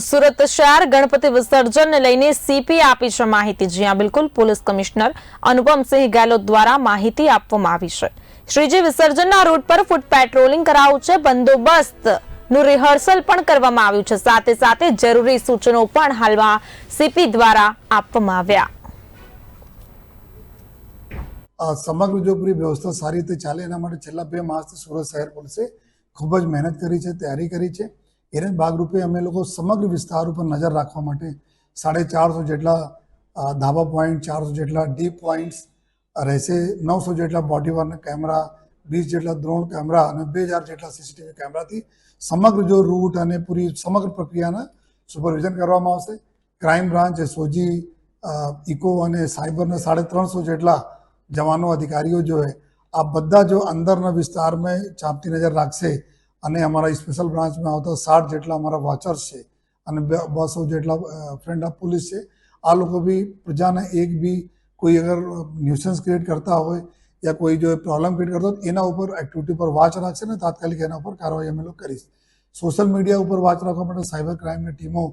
સુરત શહેર ગણપતિ વિસર્જનને લઈને સીપી આપી છે માહિતી. જ્યાં બિલકુલ પોલીસ કમિશનર અનુપમસિંહ ગેહલોત દ્વારા માહિતી આપવામાં આવી છે. શ્રીજી વિસર્જનના રૂટ પર ફૂટ પેટ્રોલિંગ કરાયું છે. બંદોબસ્તનું રિહર્સલ પણ કરવામાં આવ્યું છે. સાથે સાથે જરૂરી સૂચનો પણ હાલમાં સીપી દ્વારા આપવામાં આવ્યા. સમગ્ર જો પૂરી વ્યવસ્થા સારી રીતે ચાલે એના માટે છેલ્લા બે માસથી સુરત શહેર પોલીસે ખૂબ જ મહેનત કરી છે, તૈયારી કરી છે. એને ભાગરૂપે અમે લોકો સમગ્ર વિસ્તાર ઉપર નજર રાખવા માટે સાડે ચારસો જેટલા ધાબા પોઈન્ટ ચારસો જેટલા ડીપ પોઈન્ટ્સ રહેશે, નવસો જેટલા બોડી વર્ન કેમેરા વીસ જેટલા દ્રોણ કેમેરા અને બે હજાર જેટલા સીસીટીવી કેમેરાથી સમગ્ર જો રૂટ અને પૂરી સમગ્ર પ્રક્રિયાના સુપરવિઝન કરવામાં આવશે. ક્રાઇમ બ્રાન્ચ એસઓજી ઇકો અને સાયબરના સાડે ત્રણસો જેટલા જવાનો અધિકારીઓ જો આ બધા જો અંદરના વિસ્તારમાં ચાંપતી નજર રાખશે અને અમારા સ્પેશિયલ બ્રાન્ચમાં આવતા સાઠ જેટલા અમારા વોચર્સ છે અને બસો જેટલા ફ્રેન્ડ ઓફ પોલીસ છે. આ લોકો બી પ્રજાને એક બી કોઈ અગર ન્યુસન્સ ક્રિએટ કરતા હોય યા કોઈ જો પ્રોબ્લેમ ક્રિએટ કરતો હોય એના ઉપર એક્ટિવિટી પર વોચ રાખશે ને તાત્કાલિક એના ઉપર કાર્યવાહી અમે લોકો કરીશ. સોશિયલ મીડિયા ઉપર વાચ રાખવા માટે સાયબર ક્રાઇમની ટીમો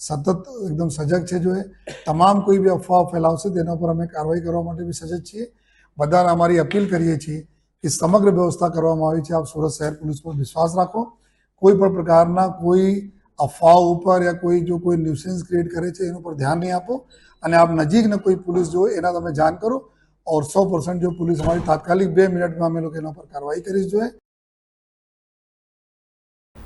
સતત એકદમ સજગ છે જો એ. તમામ કોઈ બી અફવા ફેલાવશે તેના ઉપર અમે કાર્યવાહી કરવા માટે બી સજગ છીએ. બધાને અમારી અપીલ કરીએ છીએ કે સમગ્ર વ્યવસ્થા કરવામાં આવી છે. આપ સુરત શહેર પોલીસ પર વિશ્વાસ રાખો. કોઈ પણ પ્રકારના કોઈ અફવાઓ ઉપર યા કોઈ જો કોઈ ન્યુસન્સ ક્રિએટ કરે છે, એના પર ધ્યાન નહીં આપો. અને આપ નજીકના કોઈ પોલીસ જો એના તમે જાણ કરો. ઓર સો પર્સન્ટ જો પોલીસ અમારી તાત્કાલિક બે મિનિટમાં અમે લોકો એના પર કાર્યવાહી કરી જોઈએ.